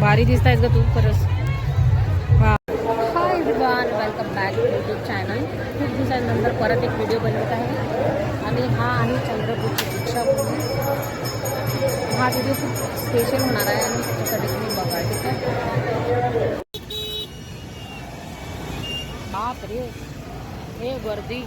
भारी दिसत आहेस ग तू खरंच. Hi one welcome back to YouTube channel खूप दिवसांनंतर परत एक व्हिडिओ बनवत आहे. आणि हा आहे चंद्रपूरची दीक्षाभूमी हा व्हिडिओ खूप स्पेशल होणार आहे आणि त्याच्यासाठी तुम्ही बघा ठीक आहे? बाप रे. हे गर्दी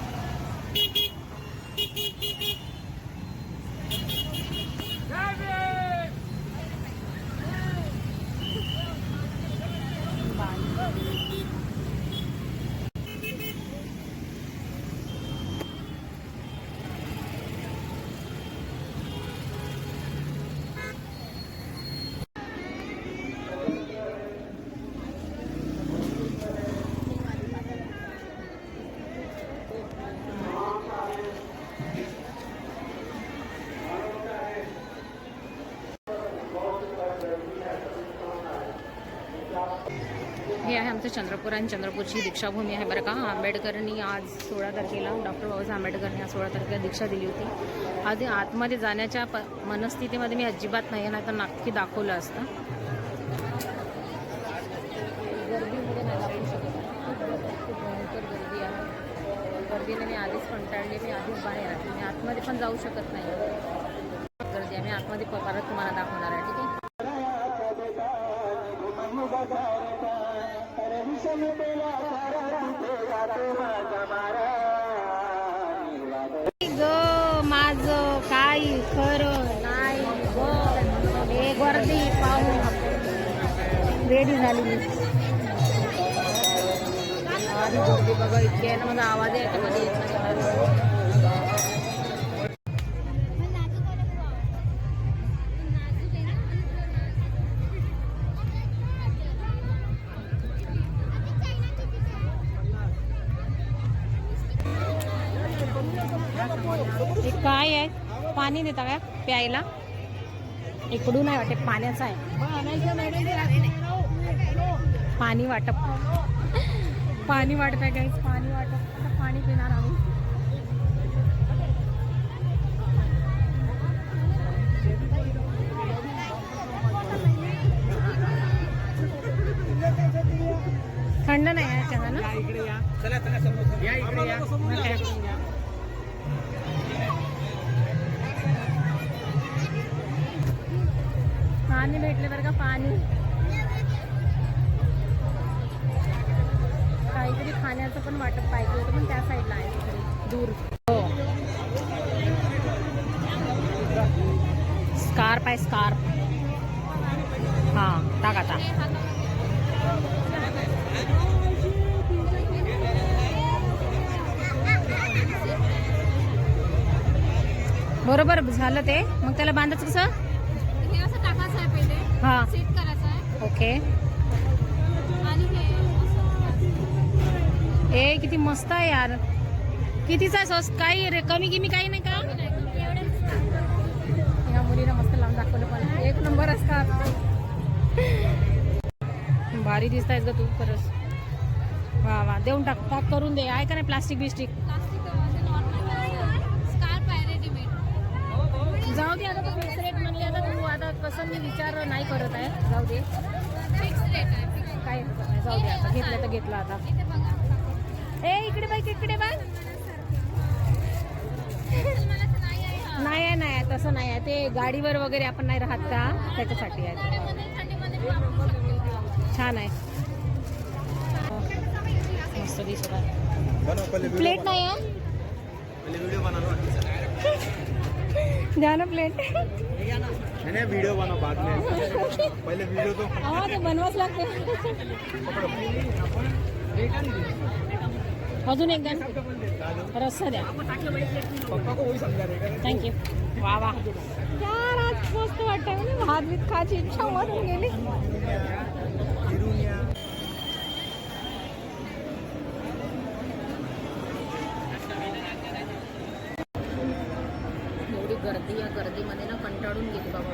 चंद्रपूर आणि चंद्रपूरची दीक्षाभूमी आहे बरं का. आंबेडकरांनी आज सोळा तारखेला डॉक्टर बाबासाहेब आंबेडकरने आज सोळा तारखेला दीक्षा दिली होती. आधी आतमध्ये जाण्याच्या प मनस्थितीमध्ये मी अजिबात नाही नाही तर नक्की दाखवलं असतं. गर्दीमध्ये नाही दाखवू शकत. खूप गर्दी- भयंकर गर्दी आहे. गर्दीने मी आधीच कंटाळले मी आधीच बाहेर आहे. मी आतमध्ये पण जाऊ शकत नाही. गर्दी आहे. मी आतमध्ये परत तुम्हाला दाखवणार आहे ठीक आहे? ग माझ काय खरं नाही हे गर्दी पाहून रेडी झाली मी. बघा इतकी माझा आवाज आहे याच्यामध्ये काय आहे पाणी देता का प्यायला. इकडून आहे वाटते पाण्याचं आहे. पाणी वाटप. पाणी वाटत आहे काहीच पाणी वाटप. आता पाणी पिणार आम्ही. थंड नाही आहे चहा ना? पाणी भेटले बरं का पाणी. काहीतरी खाण्याचं पण वाटत पाहिजे होतं पण त्या साईडला आहे दूर. हो. स्कार्प आहे स्कार्प. हां टाक आता बरोबर झालं ते. मग त्याला बांधायचं कसं? हां. सेट करायचं आहे. ओके. आणि हे ए किती मस्त आहे यार. कितीचा स्वस्त काही रे कमी किमी काही नाही का? या मुलीला मस्त लावून दाखवलं पण. एक नंबर असतात. भारी दिसत ग तू खरंच. वा वा. देऊन टाक पॅक करून दे. आहे का नाही प्लास्टिक बिस्टिक प्लास्टिक नॉर्मल स्कार्प आहे रेडीमेड जाऊ दे आता तू फिक्स रेट म्हणले आता तू आता कसं मी विचार नाही करत आहे. जाऊ दे. काय जाऊ दे आता. घेतलं तर घेतलं आता. ए इकडे बाई इकडे बाय नाही आहे हा. नाही आहे. तसं नाही आहे. ते गाडीवर वगैरे आपण नाही राहत का? त्याच्यासाठी आहे. छान आहे. मस्त दिसत आहे. बनव पहिले प्लेट नाही आहे द्या ना प्लेट नाही नाही व्हिडिओ बनव बाद में पहिले व्हिडिओ तो. हा ते बनवाच लागते. अजून एकदा रस्सा द्या. थँक्यू वा वा. यार आज मस्त वाटतं भात बीत खायची इच्छा मरून गेली फिरून या एवढी गर्दी या गर्दीमध्ये ना कंटाळून सोडून गेली बाबा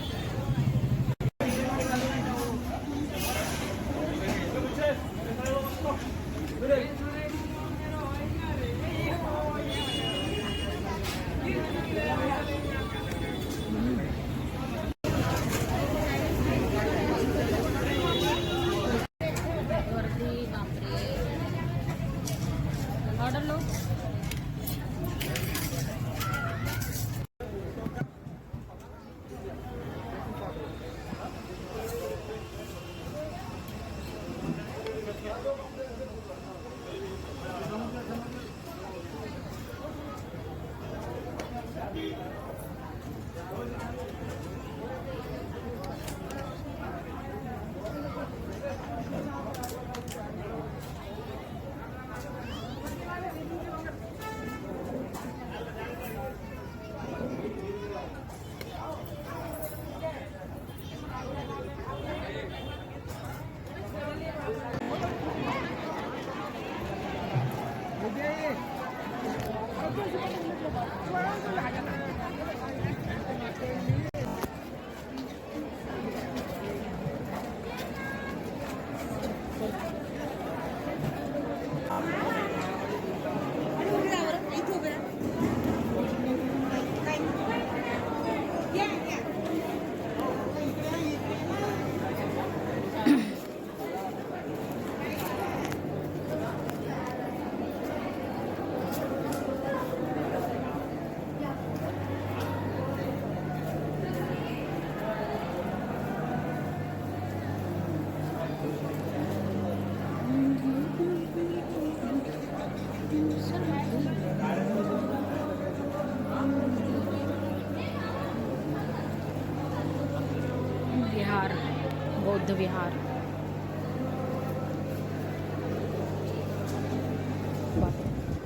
विहार.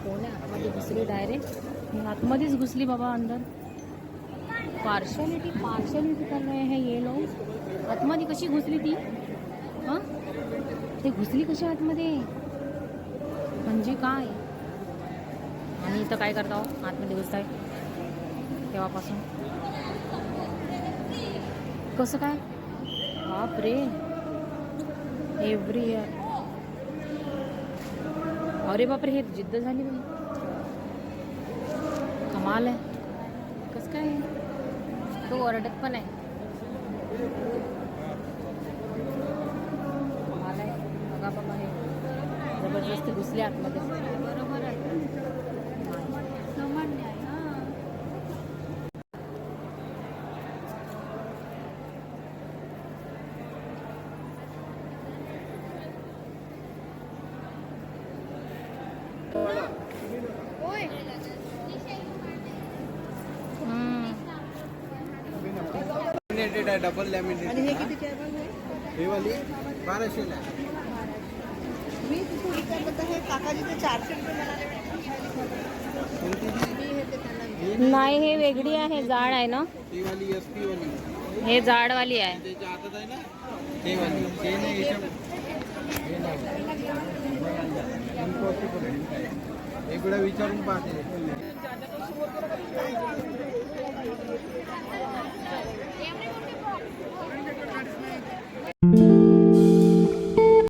कोण आतमध्ये घुसली डायरेक्ट मी आतमध्येच घुसली बाबा अंदर. पार्शलिटी पार्शलिटी कर रहे हैं ये लोग. आतमध्ये कशी घुसली ती? हां? ते घुसली कशी आतमध्ये? म्हणजे काय? आणि इथं काय करता हो? आतमध्ये घुसताय. तेव्हापासून. कसं काय? बाप रे। एव्हरी इयर अरे बापरे हे जिद्द झाली बाई कमाल आहे कसं काय तो ओरडत पण आहे कमाल आहे बघा बाबा हे ज़बरदस्ती घुसले आतमध्ये बरोबर आहे सामान्य आहे हाँ हम्म. लॅमिनेटेड आहे डबल लॅमिनेटेड हे वाली बाराशेला आहे. मी थोडी काय म्हणते हे काकाजीचे चारशे रुपये म्हणाले कोणती? ती? मी हे ते त्यांना नाही हे वेगळी आहे जाड आहे ना? ती वाली एस पी वाली. हे जाडवाली आहे. त्याच्या हातात आहे ना? ते वाली. ते नाही याच्या हे नाही. Impossible. आहे. एक विचारून पाहते.